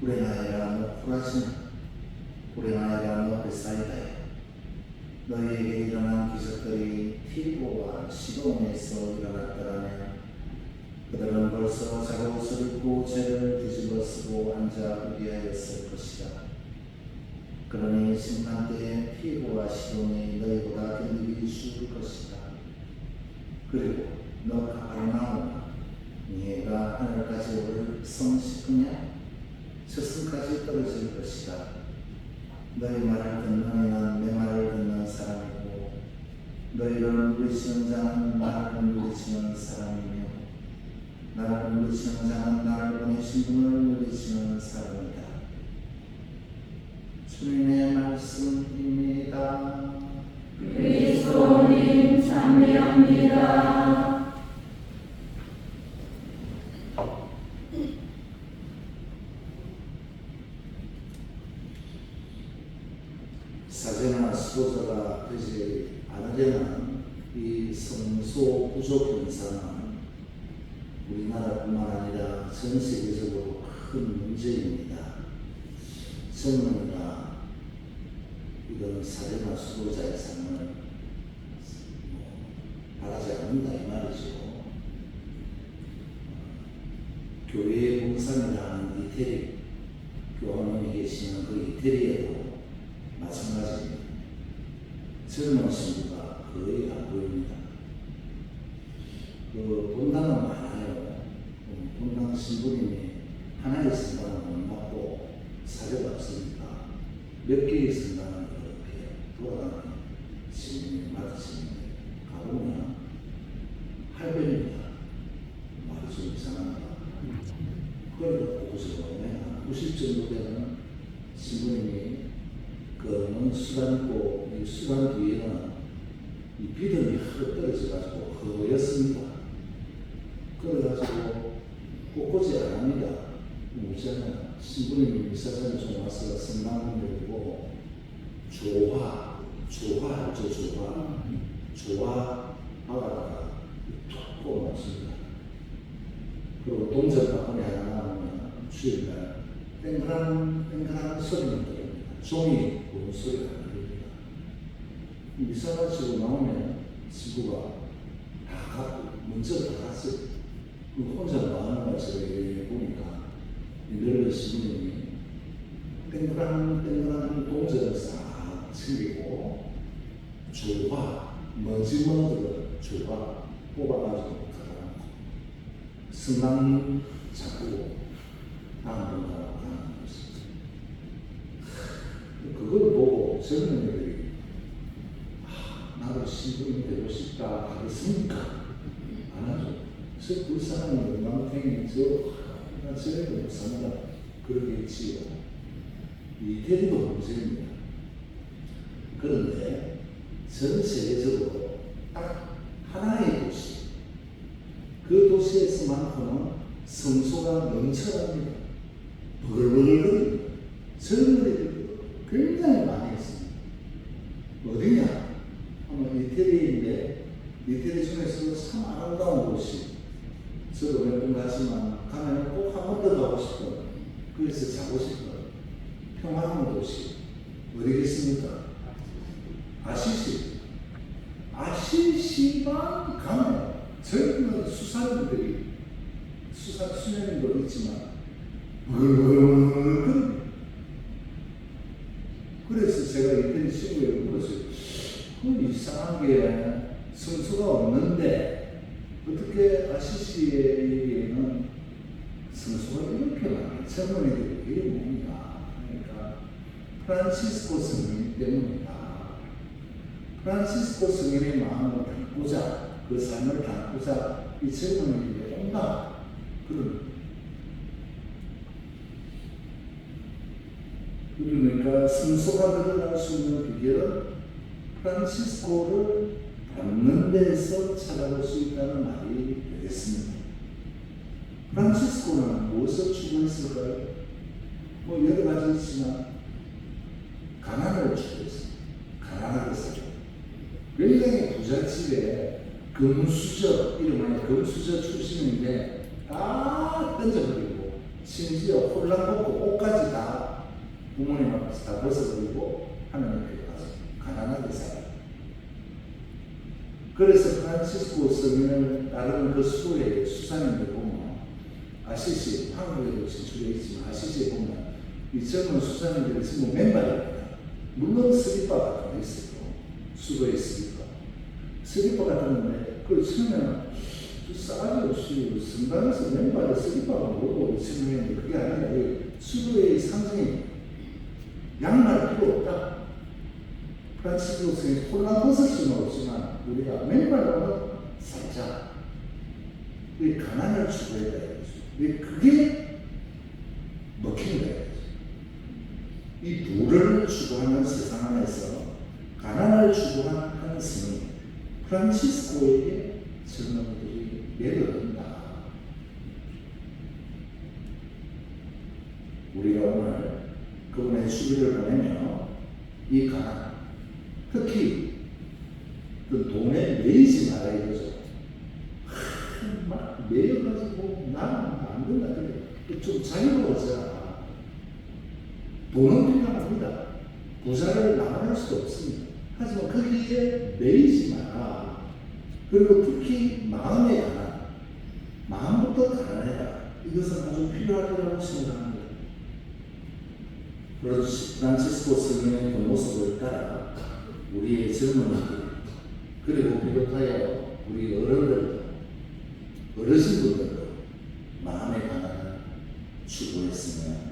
쿠라시나 우레나이라 너 베사이다야 너희에게 일어난 기적들이 티고와 시돈에서 일어났더라면 그들은 벌써 작업옷을 입고 죄를 뒤집어 쓰고 앉아 의리하였을 것이다. 그러니 심판 때에 피고와 시돈이 너희보다 견디기 쉬울 것이다. 그리고 너 가파르나우마 네가 하늘까지 오를 성 싶으냐? 저승까지 떨어질 것이다. 너희 말을 듣는 이는 내 말을 듣는 사람이고 너희를 물리치는 자는 나를 물리치는 사람이며 나를 물리치는 자는 나를 보내신 분을 물리치는 사람이다. 주님의 말씀입니다. 되지 않으려는 이 성소 부족 현상은 우리나라뿐만 아니라 전 세계적으로 큰 문제입니다. 젊은이가 이런 사제나 수도자의 삶을 뭐 바라지 않는다 이 말이죠. 교회의 봉상이라는 이태리 교황님이 계시는 그 이태리에도 마찬가지입니다. 친구가 거의 안 보입니다. 그 본당은 많아요. 음, 본당 신부님이 하나의 성당은 못 맞고 사례가 없으니까 몇 개의 성당을 이렇게 돌아가는 신부님이 맡으시는데 가보면 할배입니다. 말이 좀 이상합니다. 허리가 고구스러워. 한90 정도 되는 신부님이 그는 수단 있고 이 수단 뒤에는 이 비듬이 하루 떨어져가지고 허였습니다. 그래가지고 곳곳이 안 합니다. 있잖아요. 신부님이 미사장에 좀 와서 열고 조화, 조화 알죠? 조화. 조화 하다가 툭 뽑아놨습니다. 그리고 동전 바구니 하나 나오면 주일날 땡그랑 땡그랑 소리만 들립니다. 종이 소리가 안 들립니다. 미사가 지고 나오면 지구가 다 갔고 먼저 다 갔어요. 그 혼자 나오는 걸 제가 보니까 이 늙은 시부님이 땡그랑 땡그랑 동전을 싹 챙기고 조화 먼지 먼지를 조화 뽑아가지고 가라앉고 승남 잡고 가라고 하는 것입니다. 그걸 보고 젊은 애들이 아, 나도 신부님 되고 싶다 하겠습니까? 안 하죠. 저 불쌍한 영광탱이 저, 나 저래도 못 산다. 그러겠지요. 이태리도 문제입니다. 그런데 전 세계적으로 딱 하나의 도시, 그 도시에서만큼은 성소가 넘쳐납니다. 버글버글거립니다. 젊은이들 1대인데 미테리션에서 참 아름다운 곳이 저도 몇 번 갔지만 가면 꼭 한 번 더 가고 싶어 그래서 자고 싶어 평화로운 도시 어디겠습니까? 아시시 아시시만 가면 젊은 수사님들이 수사 수녀님도 있지만 으르르 그래서 제가 이편 친구에게 물었어요. 그 이상하게 성수가 없는데 어떻게 아시시에는 성수가 이렇게 많아? 젊은이들이 이게 뭡니까? 그러니까 프란치스코 성인 때문이다. 프란치스코 성인의 마음을 담고자 그 삶을 담고자 이 젊은이들이 온다. 그런 그러니까 성소가 들어갈 수 있는 비결은 프란치스코를 닮는 데서 찾아볼 수 있다는 말이 되겠습니다. 프란치스코는 무엇을 추구했을까요? 뭐 여러 가지 있지만 가난을 추구했습니다. 가난하게 살고 굉장히 부잣집에 금수저 이름하여 금수저 출신인데 다 던져버리고 심지어 홀랑 벗고 옷까지 다 부모님 앞에서 다 벗어버리고 하나님께 가서 가난하게 살아요. 그래서 프란치스코 성인을 따르는 그 수도의 수사님들 보면 아시시 한국에도 진출해 있지만 아시시에 보면 이 젊은 수사님들이 전부 맨발입니다. 물론 슬리퍼 같은 거 있어요. 수도의 슬리퍼. 슬리퍼 같은 건데 그걸 치면 싸가지 없이 성당에서 맨발에 슬리퍼가 뭐고 치면 그게 아니라 이 수도의 상징이 양말 필요 없다. 프란치스코 스님 홀랑 벗을 수는 없지만 우리가 맨발로는 살자. 이 가난을 추구해야 되겠죠. 이 그게 먹히는 거예요. 이 부를 추구하는 세상 안에서 가난을 추구하는 스님 프란치스코에게 젊은이들이 매료된다. 우리가 오늘 그분의 주기를 보내며 이 가난, 특히 그 돈에 매이지 말아 이거죠. 하, 막 매여가지고 나는 안 된다. 좀 자유로워져라. 돈은 필요합니다. 부자를 나만할 수도 없습니다. 하지만 거기에 매이지 마라. 그리고 특히 마음의 가난, 마음부터 가난해라. 이것은 아주 필요하다고 생각합니다. 그렇지. 프란치스코 스님의 그 모습을 따라 우리의 젊은이들, 그리고 비롯하여 우리 어른들도, 어르신분들도 가난을 추구했으면 좋겠습니다.